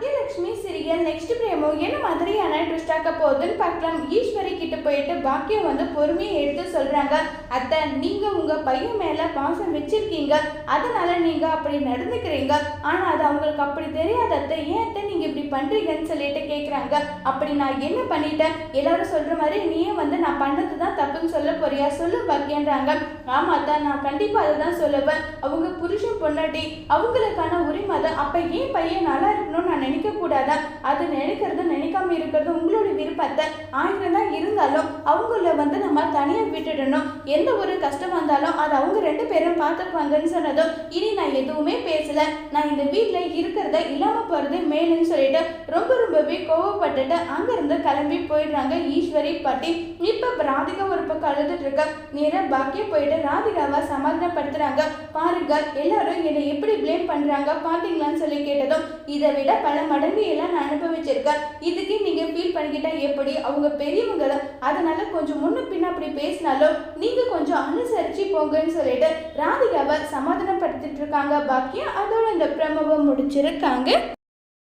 Baakiyalakshmi serial next பிரேமோ என்ன மாதிரியான twist ஆக்க போகுதுன்னு பார்க்கலாம். ஈஸ்வரி போயிட்டு பாக்கியம் வந்து பொறுமையை எடுத்து சொல்றாங்க. அத்தை நீங்க உங்க பையன் மேல பாசம் வச்சிருக்கீங்க. அதனால நீங்க அப்படி நடந்துக்கிறீங்க. ஆனா அது அவங்களுக்கு அப்படி தெரியாத அத்தை. ஏன் அத்தை நீங்க இப்படி பண்றீங்கன்னு சொல்லிட்டு கேக்குறாங்க. அப்படி நான் என்ன பண்ணிட்டேன்? எல்லாரும் சொல்ற மாதிரி நீயே வந்து நான் பண்ணது தான் தப்புன்னு சொல்ல போறியா? சொல்லு பாக்கியன்றாங்க. ஆமா அத்தை நான் கண்டிப்பா அதை தான் சொல்லுவேன். அவங்க புருஷன் பொண்டாட்டி அவங்களுக்கான உரிமை தான் அப்ப ஏன் பையன் நல்லா இருக்கணும்னு நான் நினைக்க கூடாதா அது நினைக்கிறது நினைக்காம இருக்கிறது உங்களோட விருப்பத்தை ஆயிரம் தான் இருந்தாலும் அவங்கள வந்து நம்ம தனியாக விட்டுடணும். எந்த ஒரு கஷ்டம் வந்தாலும் அது அவங்க ரெண்டு பேரும் பார்த்துக்குவாங்கன்னு சொன்னதும் இனி நான் எதுவுமே பேசல. நான் இந்த வீட்டில் இருக்கிறத இல்லாமல் போகிறது மேலுன்னு சொல்லிட்டு ரொம்ப ரொம்பவே கோவப்பட்டுட்டு அங்கேருந்து கிளம்பி போயிடுறாங்க ஈஸ்வரி பாட்டி. இப்போ ராதிகா ஒரு பக்கம் அழுதுட்டு இருக்க. நேராக பாக்கிய போயிட்டு ராதிகாவை சமாதானப்படுத்துறாங்க. பாருங்க எல்லாரும் என்னை எப்படி பண்றாங்க? பாத்தீங்களான்னு சொல்லி கேட்டதும் இதை விட பல மடங்கு எல்லாம் நான் அனுபவிச்சிருக்கேன். இதுக்கே நீங்க ஃபீல் பண்ணிக்கிட்டா எப்படி? அவங்க பெரியவங்க தான். அதனால கொஞ்சம் முன்ன பின்ன அப்படி பேசினாலும் நீங்க கொஞ்சம் அனுசரிச்சு போங்கன்னு சொல்லிட்டு ராதிகாவை சமாதானப்படுத்திட்டு இருக்காங்க. பாக்கியம் அதோட இந்த பிரமவை முடிச்சிருக்காங்க.